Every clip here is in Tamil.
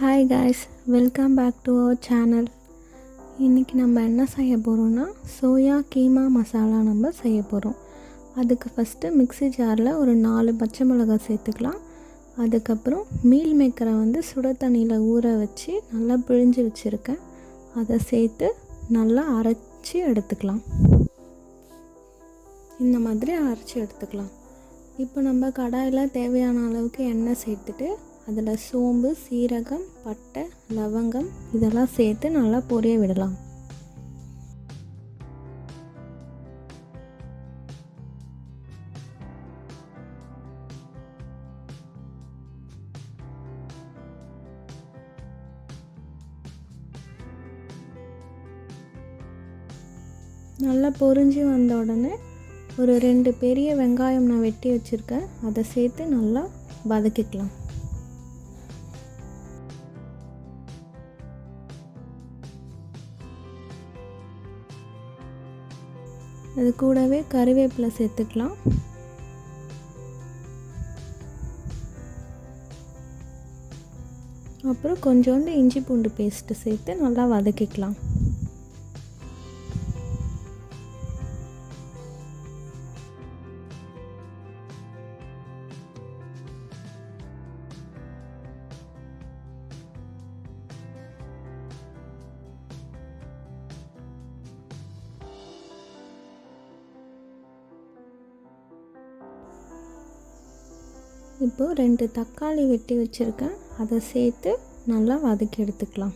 Hi guys welcome back to our channel இன்றைக்கி நம்ம என்ன செய்ய போகிறோம்னா சோயா கீமா மசாலா நம்ம செய்ய போகிறோம் அதுக்கு ஃபஸ்ட்டு மிக்ஸி ஜாரில் ஒரு நாலு பச்சை மிளகாய் சேர்த்துக்கலாம். அதுக்கப்புறம் மீல் மேக்கரை வந்து சுட தண்ணியில் ஊற வச்சு நல்லா பிழிஞ்சு வச்சுருக்கேன். அதை சேர்த்து நல்லா அரைச்சி எடுத்துக்கலாம். இந்த மாதிரி அரைச்சி எடுத்துக்கலாம். இப்போ நம்ம கடாயில் தேவையான அளவுக்கு எண்ணெய் சேர்த்துட்டு அதில் சோம்பு சீரகம் பட்டை லவங்கம் இதெல்லாம் சேர்த்து நல்லா பொரிய விடலாம். நல்லா பொரிஞ்சு வந்த உடனே ஒரு ரெண்டு பெரிய வெங்காயம் நான் வெட்டி வச்சுருக்கேன். அதை சேர்த்து நல்லா வதக்கிக்கலாம். அது கூடவே கறிவேப்பிலை சேர்த்துக்கலாம். அப்புறம் கொஞ்சோண்டு இஞ்சி பூண்டு பேஸ்ட்டு சேர்த்து நல்லா வதக்கிக்கலாம். இப்போது ரெண்டு தக்காளி வெட்டி வச்சுருக்கேன். அதை சேர்த்து நல்லா வதக்கி எடுத்துக்கலாம்.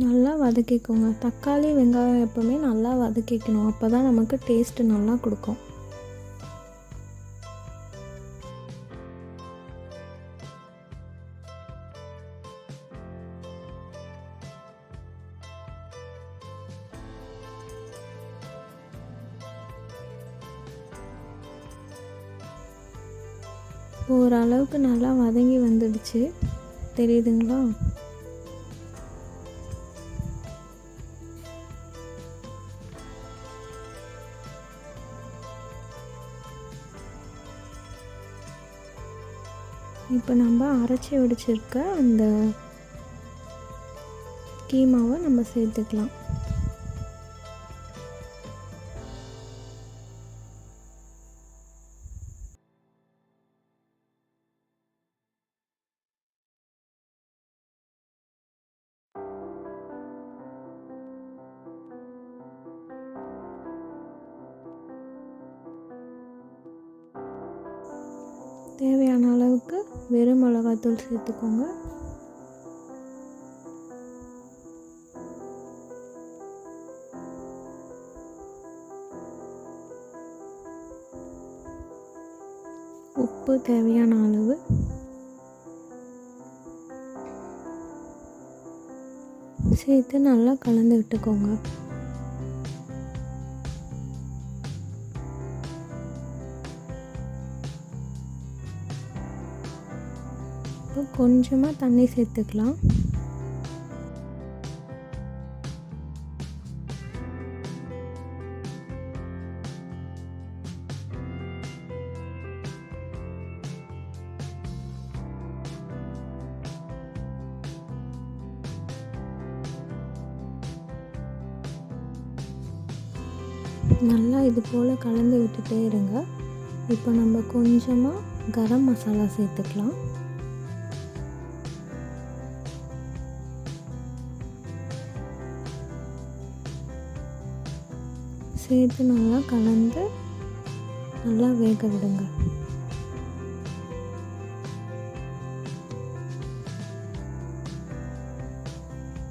நல்லா வதக்கிக்கோங்க தக்காளி வெங்காயம் எப்போவுமே நல்லா வதக்கிக்கணும் அப்போ தான் நமக்கு டேஸ்ட்டு நல்லா கொடுக்கும். ஓரளவுக்கு நல்லா வதங்கி வந்துடுச்சு. தெரியுதுங்களா? இப்போ நம்ம அரைச்சி வடிச்சிருக்க அந்த கீமாவை நம்ம சேர்த்துக்கலாம். தேவையான அளவுக்கு வெறும் மிளகாத்தூள் சேர்த்துக்கோங்க. உப்பு தேவையான அளவு. சேர்த்து நல்லா கலந்து விட்டுக்கோங்க. இப்போ கொஞ்சமாக தண்ணி சேர்த்துக்கலாம். நல்லா இது போல் கலந்து விட்டுட்டே இருங்க. இப்போ நம்ம கொஞ்சமாக கரம் மசாலா சேர்த்துக்கலாம். சேர்த்து நல்லா கலந்து நல்லா வேக விடுங்க.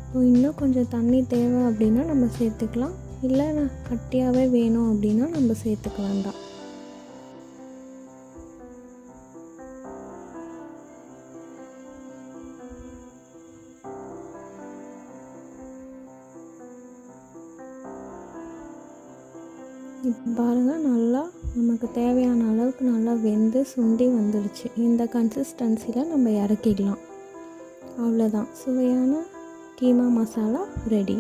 இப்போ இன்னும் கொஞ்சம் தண்ணி தேவை அப்படின்னா நம்ம சேர்த்துக்கலாம். இல்லை கட்டியாகவே வேணும் அப்படின்னா நம்ம சேர்த்துக்க வேண்டாம். இப்போ பாருங்கள் நல்லா நமக்கு தேவையான அளவுக்கு நல்லா வெந்து சுண்டி வந்துடுச்சு. இந்த கன்சிஸ்டன்சியில் நம்ம இறக்கிடலாம் அவ்வளோதான் சுவையான கீமா மசாலா ரெடி